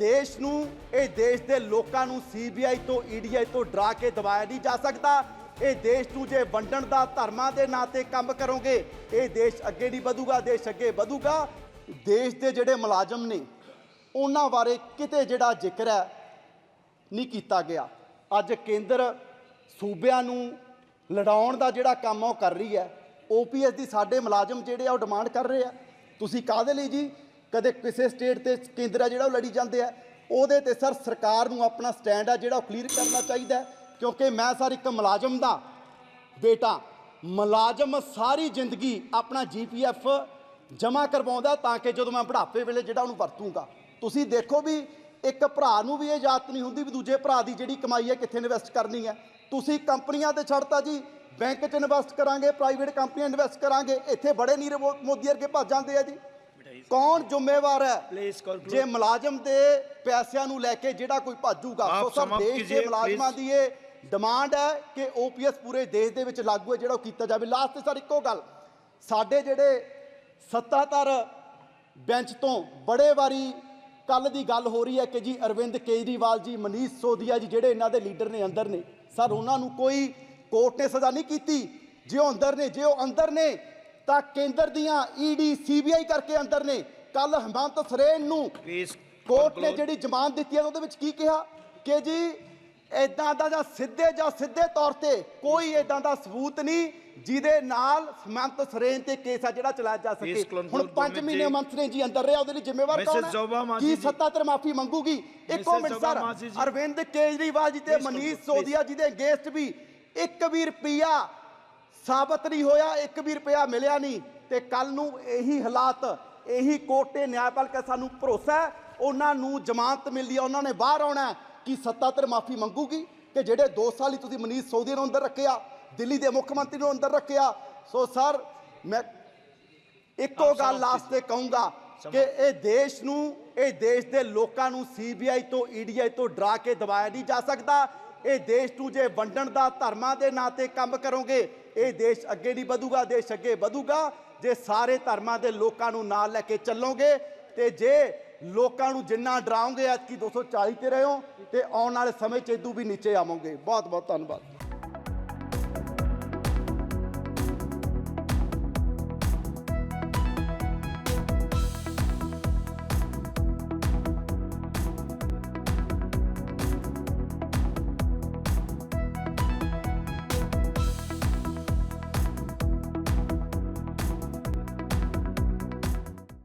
ਦੇਸ਼ ਨੂੰ, ਇਹ ਦੇਸ਼ ਦੇ ਲੋਕਾਂ ਨੂੰ ਸੀਬੀਆਈ ਤੋਂ ਈਡੀਆਈ ਤੋਂ ਡਰਾ ਕੇ ਦਬਾਇਆ ਨਹੀਂ ਜਾ ਸਕਦਾ। ਇਹ ਦੇਸ਼ ਨੂੰ ਜੇ ਵੰਡਣ ਦਾ ਧਰਮਾਂ ਦੇ ਨਾਂ ਤੇ ਕੰਮ ਕਰੋਗੇ, ਇਹ ਦੇਸ਼ ਅੱਗੇ ਨਹੀਂ ਵਧੂਗਾ, ਦੇਸ਼ ਅੱਗੇ ਵਧੂਗਾ। ਦੇਸ਼ ਦੇ ਜਿਹੜੇ ਮੁਲਾਜ਼ਮ ਨੇ, ਉਹਨਾਂ ਬਾਰੇ ਕਿਤੇ ਜਿਹੜਾ ਜ਼ਿਕਰ ਹੈ ਨਹੀਂ ਕੀਤਾ ਗਿਆ। ਅੱਜ ਕੇਂਦਰ ਸੂਬਿਆਂ ਨੂੰ ਲੜਾਉਣ ਦਾ ਜਿਹੜਾ ਕੰਮ ਉਹ ਕਰ ਰਹੀ ਹੈ। ਓਪੀਐਸ ਦੀ ਸਾਡੇ ਮੁਲਾਜ਼ਮ ਜਿਹੜੇ ਆ ਉਹ ਡਿਮਾਂਡ ਕਰ ਰਹੇ ਆ। ਤੁਸੀਂ ਕਾਹਦੇ ਲਈ ਜੀ? ਕਦੇ ਕਿਸੇ ਸਟੇਟ ਤੇ ਕੇਂਦਰ ਆ ਜਿਹੜਾ ਉਹ ਲੜੀ ਜਾਂਦੇ ਆ ਉਹਦੇ ਤੇ ਸਰ ਸਰਕਾਰ ਨੂੰ ਆਪਣਾ ਸਟੈਂਡ ਆ ਜਿਹੜਾ ਉਹ ਕਲੀਅਰ ਕਰਨਾ ਚਾਹੀਦਾ ਹੈ, ਕਿਉਂਕਿ ਮੈਂ ਸਰ ਇੱਕ ਮੁਲਾਜ਼ਮ ਦਾ ਬੇਟਾ ਮੁਲਾਜ਼ਮ ਸਾਰੀ ਜ਼ਿੰਦਗੀ ਆਪਣਾ ਜੀਪੀਐਫ ਜਮ੍ਹਾਂ ਕਰਵਾਉਂਦਾ ਤਾਂ ਕਿ ਜਦੋਂ ਮੈਂ ਬੁਢਾਪੇ ਵੇਲੇ ਜਿਹੜਾ ਉਹਨੂੰ ਵਰਤੂੰਗਾ। ਤੁਸੀਂ ਦੇਖੋ ਵੀ ਇੱਕ ਭਰਾ ਨੂੰ ਵੀ ਇਹ ਯਾਦ ਨਹੀਂ ਹੁੰਦੀ ਵੀ ਦੂਜੇ ਭਰਾ ਦੀ ਜਿਹੜੀ ਕਮਾਈ ਹੈ ਕਿੱਥੇ ਇਨਵੈਸਟ ਕਰਨੀ ਹੈ। ਤੁਸੀਂ ਕੰਪਨੀਆਂ ਤੇ ਛੱਡਤਾ ਜੀ ਬੈਂਕ 'ਚ ਇਨਵੈਸਟ ਕਰਾਂਗੇ ਪ੍ਰਾਈਵੇਟ ਕੰਪਨੀਆਂ ਇਨਵੈਸਟ ਕਰਾਂਗੇ ਇੱਥੇ ਬੜੇ ਨੀਰੇ ਮੋ- ਮੋਦੀ ਵਰਗੇ ਭੱਜ ਜਾਂਦੇ ਆ ਜੀ। ਕੌਣ ਜ਼ਿੰਮੇਵਾਰ ਹੈ. ਜੇ ਮੁਲਾਜ਼ਮ ਦੇ ਪੈਸਿਆਂ ਨੂੰ ਲੈ ਕੇ ਜਿਹੜਾ ਕੋਈ ਭਾਜੂਗਾ ਸੋ ਸਮਾਪਤ ਦੇਸ਼ ਦੇ ਮੁਲਾਜ਼ਮਾਂ. ਦੀ ਇਹ ਡਿਮਾਂਡ ਹੈ ਕਿ ਓਪੀਐਸ ਪੂਰੇ ਦੇਸ਼ ਦੇ ਵਿੱਚ ਲਾਗੂ ਹੈ ਜਿਹੜਾ ਉਹ ਕੀਤਾ ਜਾਵੇ ਲਾਸਟ ਤੇ ਸਰ ਇੱਕੋ ਗੱਲ ਸਾਡੇ ਜਿਹੜੇ ਸੱਤਾਧਰ ਬੈਂਚ ਤੋਂ ਬੜੇ ਵਾਰੀ ਕੱਲ ਦੀ ਗੱਲ ਹੋ ਰਹੀ ਹੈ ਕਿ ਜੀ ਅਰਵਿੰਦ ਕੇਜਰੀਵਾਲ ਜੀ ਮਨੀਸ਼ ਸੋਧੀਆ ਜੀ ਜਿਹੜੇ ਇਹਨਾਂ ਦੇ ਲੀਡਰ ਨੇ ਅੰਦਰ ਨੇ ਸਰ ਉਹਨਾਂ ਨੂੰ ਕੋਈ ਕੋਰਟ ਨੇ ਸਜ਼ਾ ਨਹੀਂ ਕੀਤੀ ਜੇ ਉਹ ਅੰਦਰ ਨੇ ਜੇ ਉਹ ਅੰਦਰ ਨੇ ਤਾਂ ਕੇਂਦਰ ਦੀਆਂ ਈਡੀ ਸੀਬੀਆਈ ਕਰਕੇ ਅੰਦਰ ਨੇ ਕੱਲ ਹਮੰਤ ਸਰੇਨ ਨੂੰ ਕੋਰਟ ਨੇ. ਜਿਹੜੀ ਜ਼ਮਾਨਤ ਦਿੱਤੀ ਹੈ ਉਹਦੇ ਵਿੱਚ ਕੀ ਕਿਹਾ ਕਿ ਜੀ ਇਦਾਂ ਦਾ ਜਾਂ ਸਿੱਧੇ ਜਾਂ ਸਿੱਧੇ ਤੌਰ ਤੇ ਕੋਈ ਇਦਾਂ ਦਾ ਸਬੂਤ ਨਹੀਂ ਜਿਹਦੇ ਨਾਲ ਸਮੰਤ ਸਰੇਨ ਤੇ ਕੇਸ ਆ ਜਿਹੜਾ ਚਲਾਇਆ ਜਾ ਸਕੇ ਹੁਣ 5 ਗੁਰਮੀਤ ਮਹੀਨੇ ਜੀ। ਮੰਤਰੀ ਜੀ ਅੰਦਰ ਰਿਹਾ ਉਹਦੇ ਲਈ ਜ਼ਿੰਮੇਵਾਰ. ਕੌਣ ਹੈ ਕੀ ਜੀ। ਸੱਤਾਧਰ ਮਾਫੀ ਮੰਗੂਗੀ ਇੱਕੋ. Minute sir. ਅਰਵਿੰਦ ਕੇਜਰੀਵਾਲ ਜੀ ਤੇ ਮਨੀਸ਼ ਸੋਧੀਆ ਜੀ ਦੇ ਅਗੇਂਸਟ ਵੀ ਇੱਕ ਵੀ ਰੁਪਿਆ ਸਾਬਤ ਨਹੀਂ ਹੋਇਆ ਇੱਕ ਵੀ ਰੁਪਿਆ ਮਿਲਿਆ ਨਹੀਂ ਤੇ ਕੱਲ ਨੂੰ ਇਹੀ ਹਾਲਾਤ ਇਹੀ ਕੋਰਟ ਤੇ ਨਿਆਂਪਾਲਿਕਾ ਸਾਨੂੰ ਭਰੋਸਾ ਹੈ ਉਹਨਾਂ ਨੂੰ ਜ਼ਮਾਨਤ ਮਿਲਦੀ ਹੈ ਉਹਨਾਂ ਨੇ ਬਾਹਰ ਆਉਣਾ ਕਿ ਸੱਤਾਧਰ ਮਾਫੀ ਮੰਗੂਗੀ ਕਿ ਜਿਹੜੇ 2 ਸਾਲ ਹੀ ਤੁਸੀਂ ਮਨੀਸ਼ ਸੋਧੀ ਨੂੰ ਅੰਦਰ ਰੱਖਿਆ ਦਿੱਲੀ ਦੇ ਮੁੱਖ ਮੰਤਰੀ ਨੂੰ ਅੰਦਰ ਰੱਖਿਆ। ਸੋ ਸਰ ਮੈਂ ਇੱਕੋ ਗੱਲ ਲਾਸਟ ਤੇ ਕਹੂੰਗਾ ਕਿ ਇਹ ਦੇਸ਼ ਨੂੰ ਇਹ ਦੇਸ਼ ਦੇ ਲੋਕਾਂ ਨੂੰ ਸੀਬੀਆਈ ਤੋਂ ਈਡੀਆਈ ਤੋਂ ਡਰਾ ਕੇ ਦਬਾਇਆ ਨਹੀਂ ਜਾ ਸਕਦਾ। ਇਹ ਦੇਸ਼ ਨੂੰ ਜੇ ਵੰਡਣ ਦਾ ਧਰਮਾਂ ਦੇ ਨਾਂ ਤੇ ਕੰਮ ਕਰੋਗੇ, ਇਹ ਦੇਸ਼ ਅੱਗੇ ਨਹੀਂ ਵਧੂਗਾ, ਦੇਸ਼ ਅੱਗੇ ਵਧੂਗਾ। ਜੇ ਸਾਰੇ ਧਰਮਾਂ ਦੇ ਲੋਕਾਂ ਨੂੰ ਨਾਲ ਲੈ ਕੇ ਚੱਲੋਗੇ ਤੇ ਜੇ ਲੋਕਾਂ ਨੂੰ ਜਿੰਨਾ ਡਰਾਓਗੇ ਅੱਜ ਕੀ 240 ਤੇ ਰਹੋ ਤੇ ਆਉਣ ਵਾਲੇ ਸਮੇਂ 'ਚ ਇਦੋਂ ਵੀ ਨੀਚੇ ਆਵੋਗੇ। ਬਹੁਤ ਬਹੁਤ ਧੰਨਵਾਦ।